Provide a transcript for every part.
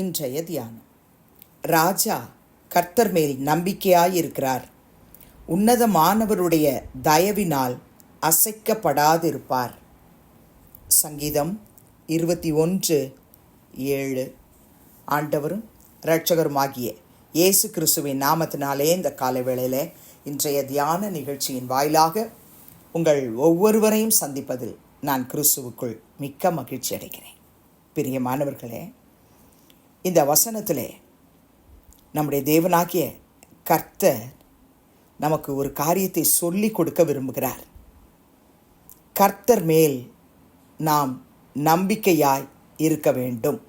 இன்றைய தியானம். ராஜா கர்த்தர் மேல் நம்பிக்கையாயிருக்கிறார். உன்னதமானவருடைய தயவினால் அசைக்கப்படாதிருப்பார். சங்கீதம் இருபத்தி ஒன்று ஏழு. ஆண்டவரும் இரட்சகருமாகிய இயேசு கிறிஸ்துவின் நாமத்தினாலே இந்த காலை வேளையில் இன்றைய தியான நிகழ்ச்சியின் வாயிலாக உங்கள் ஒவ்வொருவரையும் சந்திப்பதில் நான் கிறிஸ்துவுக்குள் மிக்க மகிழ்ச்சி அடைகிறேன் பிரியமானவர்களே இந்த வசனத்திலே நம்முடைய தேவனாகிய கர்த்தர் நமக்கு ஒரு காரியத்தை சொல்லி கொடுக்க விரும்புகிறார். கர்த்தர் மேல் நாம் நம்பிக்கையாய் இருக்க வேண்டும்.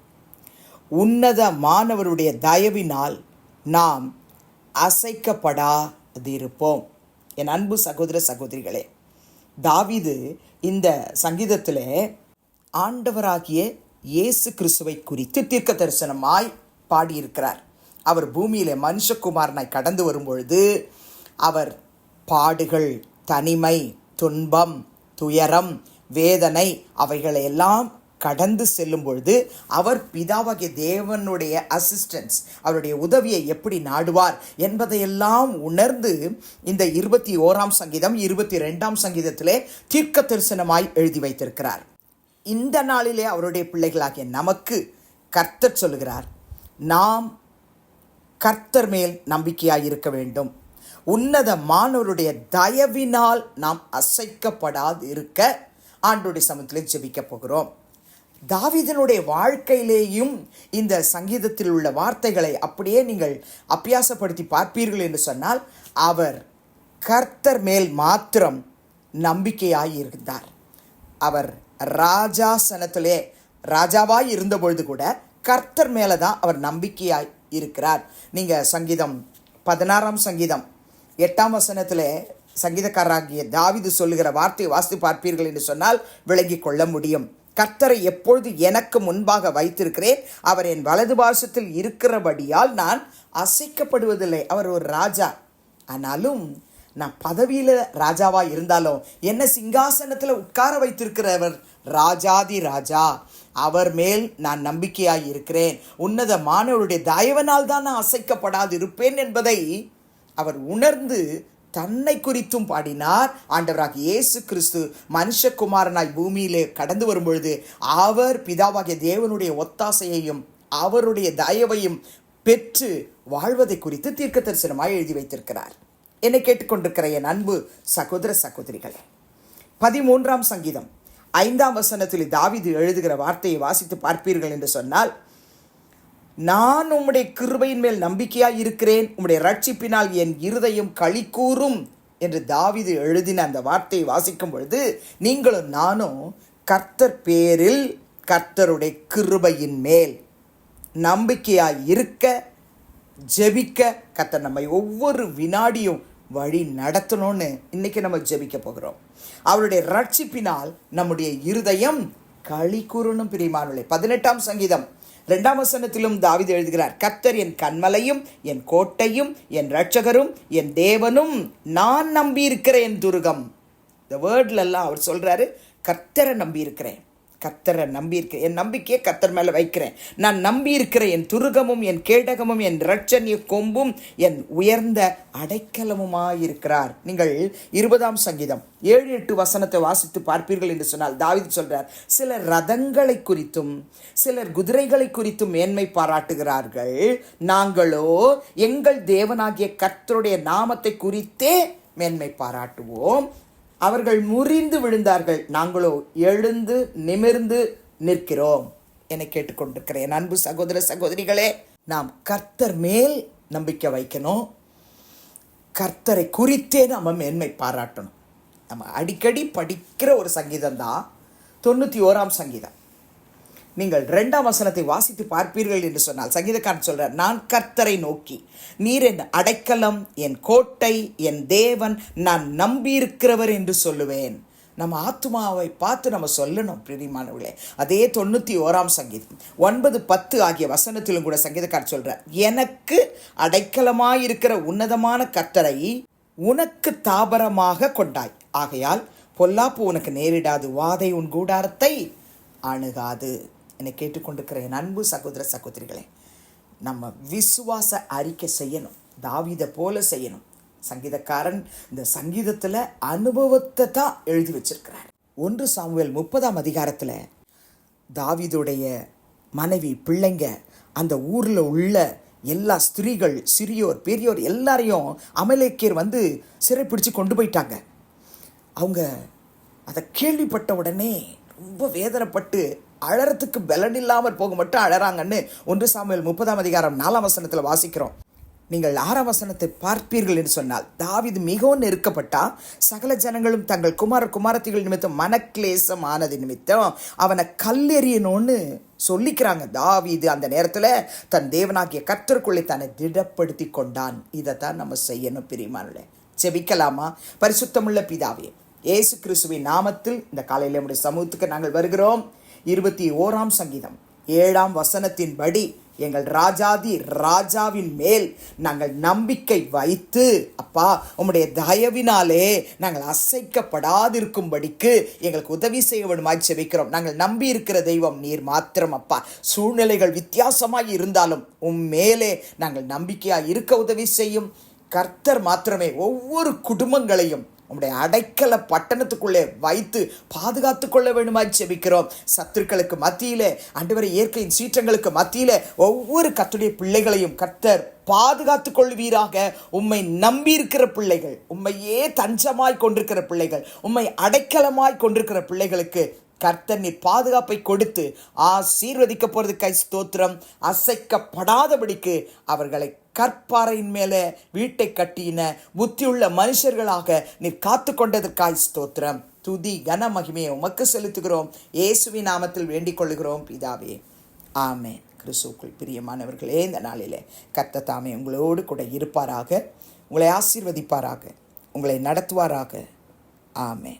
உன்னத மாணவருடைய தயவினால் நாம் அசைக்கப்படாதிருப்போம். என் அன்பு சகோதர சகோதரிகளே தாவிது இந்த சங்கீதத்தில் ஆண்டவராகிய இயேசு கிறிஸ்துவை குறித்து தீர்க்க தரிசனமாய் பாடியிருக்கிறார். அவர் பூமியிலே மனுஷகுமாரனாய் கடந்து வரும்பொழுது அவர் பாடுகள் தனிமை துன்பம் துயரம் வேதனை அவைகளை எல்லாம் கடந்து செல்லும் பொழுது அவர் பிதாவாகிய தேவனுடைய அசிஸ்டன்ஸ் அவருடைய உதவியை எப்படி நாடுவார் என்பதையெல்லாம் உணர்ந்து இந்த இருபத்தி ஓராம் சங்கீதம் இருபத்தி ரெண்டாம் சங்கீதத்திலே தீர்க்க தரிசனமாய் எழுதி வைத்திருக்கிறார். இந்த நாளிலே அவருடைய பிள்ளைகளாகிய நமக்கு கர்த்தர் சொல்லுகிறார் நாம் கர்த்தர் மேல் நம்பிக்கையாக இருக்க வேண்டும். உன்னத மாணவருடைய தயவினால் நாம் அசைக்கப்படாது இருக்க ஆண்டுடைய சமத்திலே ஜெபிக்க போகிறோம். தாவிதனுடைய வாழ்க்கையிலேயும் இந்த சங்கீதத்தில் உள்ள வார்த்தைகளை அப்படியே நீங்கள் அபியாசப்படுத்தி பார்ப்பீர்கள் என்று சொன்னால் அவர் கர்த்தர் மேல் மாத்திரம் நம்பிக்கையாக இருந்தார். அவர் ராஜாசனத்திலே ராஜாவாய் இருந்த பொழுது கூட கர்த்தர் மேலே தான் அவர் நம்பிக்கையாய் இருக்கிறார். நீங்கள் சங்கீதம் பதினாறாம் சங்கீதம் எட்டாம் வசனத்தில் சங்கீதக்காரராகிய தாவிது சொல்லுகிற வார்த்தையை வாசித்து பார்ப்பீர்கள் என்று சொன்னால் விளங்கி கொள்ள முடியும். கர்த்தரை எப்பொழுது எனக்கு முன்பாக வைத்திருக்கிறேன் அவர் என் வலது பாசத்தில் இருக்கிறபடியால் நான் அசைக்கப்படுவதில்லை. அவர் ஒரு ராஜா. ஆனாலும் நான் பதவியில் ராஜாவாக இருந்தாலும் என்ன சிங்காசனத்தில் உட்கார வைத்திருக்கிறவர் ராஜாதி ராஜா. அவர் மேல் நான் நம்பிக்கையாய் இருக்கிறேன். உன்னத மாணவருடைய தயவனால் தான் நான் அசைக்கப்படாது இருப்பேன் என்பதை அவர் உணர்ந்து தன்னை குறித்தும் பாடினார். ஆண்டவராக இயேசு கிறிஸ்து மனுஷகுமாரனாய் பூமியிலே கடந்து வரும்பொழுது அவர் பிதாவாகிய தேவனுடைய ஒத்தாசையையும் அவருடைய தயவையும் பெற்று வாழ்வதை குறித்து தீர்க்க தரிசனமாக எழுதி வைத்திருக்கிறார். என்னை கேட்டுக்கொண்டிருக்கிற என் அன்பு சகோதர சகோதரிகள். பதிமூன்றாம் சங்கீதம். ஐந்தாம் வசனத்தில் தாவிது எழுதுகிற வார்த்தையை வாசித்து பார்ப்பீர்கள் என்று சொன்னால் நான் உம்முடைய கிருபையின் மேல் நம்பிக்கையாக இருக்கிறேன். உம்முடைய ரட்சிப்பினால் என் இருதயம் களி கூறும் என்று தாவிது எழுதின அந்த வார்த்தையை வாசிக்கும் பொழுது நீங்களும் நானும் கர்த்தர் பேரில் கர்த்தருடைய கிருபையின் மேல் நம்பிக்கையாக இருக்க ஜெபிக்க கர்த்தர் நம்மை ஒவ்வொரு வினாடியும் வழி நடத்தணும்னு இன்னைக்கு நம்ம ஜெபிக்க போகிறோம். அவருடைய ரட்சிப்பினால் நம்முடைய இருதயம் களி கூறணும் பிரியமானுள்ளே பதினெட்டாம் சங்கீதம். ரெண்டாம் வசனத்திலும் தாவிது எழுதுகிறார் கர்த்தர் என் கண்மலையும் என் கோட்டையும் என் ரட்சகரும் என் தேவனும் நான் நம்பியிருக்கிற என் துருகம். இந்த வேர்ட்லெல்லாம் அவர் சொல்கிறாரு கர்த்தரை நம்பியிருக்கிறேன். கத்தரை நம்பியிருக்கிறேன். என் நம்பிக்கையை கத்தர் மேலே வைக்கிறேன். நான் நம்பியிருக்கிற என் துருகமும் என் கேடகமும் என் ரட்சணிய கொம்பும் என் உயர்ந்த அடைக்கலமுமாயிருக்கிறார். நீங்கள் இருபதாம் சங்கீதம் ஏழு எட்டு வசனத்தை வாசித்து பார்ப்பீர்கள் என்று சொன்னால் தாவித் சொல்கிறார் சிலர் ரதங்களை குறித்தும் சிலர் குதிரைகளை குறித்தும் மேன்மை பாராட்டுகிறார்கள். நாங்களோ எங்கள் தேவனாகிய கர்த்தருடைய நாமத்தை குறித்தே மேன்மை பாராட்டுவோம். அவர்கள் முறிந்து விழுந்தார்கள். நாங்களோ எழுந்து நிமிர்ந்து நிற்கிறோம் என கேட்டுக்கொண்டிருக்கிறேன் என் அன்பு சகோதர சகோதரிகளே நாம் கர்த்தர் மேல் நம்பிக்கை வைக்கணும். கர்த்தரை குறித்தே நம்ம மேன்மை பாராட்டணும். நம்ம அடிக்கடி படிக்கிற ஒரு சங்கீதம் தான் தொண்ணூற்றி ஓராம் சங்கீதம். நீங்கள் ரெண்டாம் வசனத்தை வாசித்து பார்ப்பீர்கள் என்று சொன்னால் சங்கீதக்காரன் சொல்கிறார் நான் கர்த்தரை நோக்கி நீர் என் அடைக்கலம் என் கோட்டை என் தேவன் நான் நம்பியிருக்கிறவர் என்று சொல்லுவேன். நம்ம ஆத்மாவை பார்த்து நம்ம சொல்லணும் பிரியமானவர்களே. அதே தொண்ணூற்றி ஓராம் சங்கீதம் ஒன்பது பத்து ஆகிய வசனத்திலும் கூட சங்கீதக்காரர் சொல்கிறார் எனக்கு அடைக்கலமாயிருக்கிற உன்னதமான கர்த்தரை உனக்கு தாபரமாக கொண்டாய். ஆகையால் பொல்லாப்பு உனக்கு நேரிடாது வாதை உன் கூடாரத்தை அணுகாது. என்னை கேட்டுக்கொண்டிருக்கிற என் அன்பு சகோதர சகோதரிகளே நம்ம விசுவாச அறிக்கை செய்யணும் தாவிதை போல செய்யணும். சங்கீதக்காரன் இந்த சங்கீதத்தில் அனுபவத்தை தான் எழுதி வச்சிருக்கிறார். ஒன்று சாமுவேல் முப்பதாம் அதிகாரத்தில் தாவிதுடைய மனைவி பிள்ளைங்க அந்த ஊரில் உள்ள எல்லா ஸ்திரீகள் சிறியோர் பெரியோர் எல்லாரையும் அமலேக்கியர் வந்து சிறைப்பிடிச்சு கொண்டு போயிட்டாங்க. அவங்க அதை கேள்விப்பட்ட உடனே ரொம்ப வேதனைப்பட்டு அழறதுக்கு பலன் இல்லாமல் போக மட்டும் அழறாங்கன்னு ஒன்று சாமியல் முப்பதாம் அதிகாரம் நாலாம் வசனத்தில் வாசிக்கிறோம். நீங்கள் ஆறாம் வசனத்தை பார்ப்பீர்கள் என்று சொன்னால் தாவீது மிகவும் நெருக்கப்பட்டா சகல ஜனங்களும் தங்கள் குமார குமாரத்திகள் நிமித்தம் மனக்லேசம் ஆனது நிமித்தம் அவனை கல்லெறியணும்னு சொல்லிக்கிறாங்க. தாவிது அந்த நேரத்தில் தன் தேவனாகிய கத்தருக்குள்ளே தன்னை திடப்படுத்தி கொண்டான். இதை தான் நம்ம செய்யணும் பிரியமானே செபிக்கலாமா பரிசுத்தமுள்ள பிதாவே இயேசு கிறிஸ்துவின் நாமத்தில் இந்த காலையில் நம்முடைய சமூகத்துக்கு நாங்கள் வருகிறோம். இருபத்தி ஓராம் சங்கீதம். ஏழாம் வசனத்தின்படி எங்கள் ராஜாதி ராஜாவின் மேல் நாங்கள் நம்பிக்கை வைத்து அப்பா உம்முடைய தயவினாலே நாங்கள் அசைக்கப்படாதிருக்கும்படிக்கு எங்களுக்கு உதவி செய்ய வேண்டுமாய் செவிக்கிறோம் நாங்கள் நம்பி இருக்கிற தெய்வம் நீர் மாத்திரம் அப்பா. சூழ்நிலைகள் வித்தியாசமாக இருந்தாலும் உம் மேலே நாங்கள் நம்பிக்கையாக இருக்க உதவி செய்யும். கர்த்தர் மாத்திரமே ஒவ்வொரு குடும்பங்களையும் உம்முடைய அடைக்கல பட்டணத்துக்குள்ளே வைத்து பாதுகாத்து கொள்ள வேண்டுமாய் செபிக்கிறோம் சத்துருக்களுக்கு மத்தியிலே அன்றுவரை இயற்கையின் சீற்றங்களுக்கு மத்தியிலே ஒவ்வொரு கத்துடைய பிள்ளைகளையும் கர்த்தர் பாதுகாத்து கொள்வீராக. உம்மை நம்பி இருக்கிற பிள்ளைகள் உம்மையே தஞ்சமாய் கொண்டிருக்கிற பிள்ளைகள் உம்மை அடைக்கலமாய் கொண்டிருக்கிற பிள்ளைகளுக்கு கர்த்தர் நீர் பாதுகாப்பை கொடுத்து ஆசீர்வதிக்க போறதுக்காய் ஸ்தோத்திரம். அசைக்கப்படாதபடிக்கு அவர்களை கற்பாறையின் மேலே வீட்டை கட்டின புத்தியுள்ள மனுஷர்களாக நீர் காத்து கொண்டதற்காய் ஸ்தோத்திரம். துதி கன மகிமையை உமக்கு செலுத்துகிறோம். இயேசுவின் நாமத்தில் வேண்டிக் கொள்கிறோம் பிதாவே ஆமென். கிறிஸ்துக்குள் பிரியமானவர்களே இந்த நாளிலே கர்த்த தாமே உங்களோடு கூட இருப்பாராக. உங்களை ஆசீர்வதிப்பாராக. உங்களை நடத்துவாராக. ஆமென்.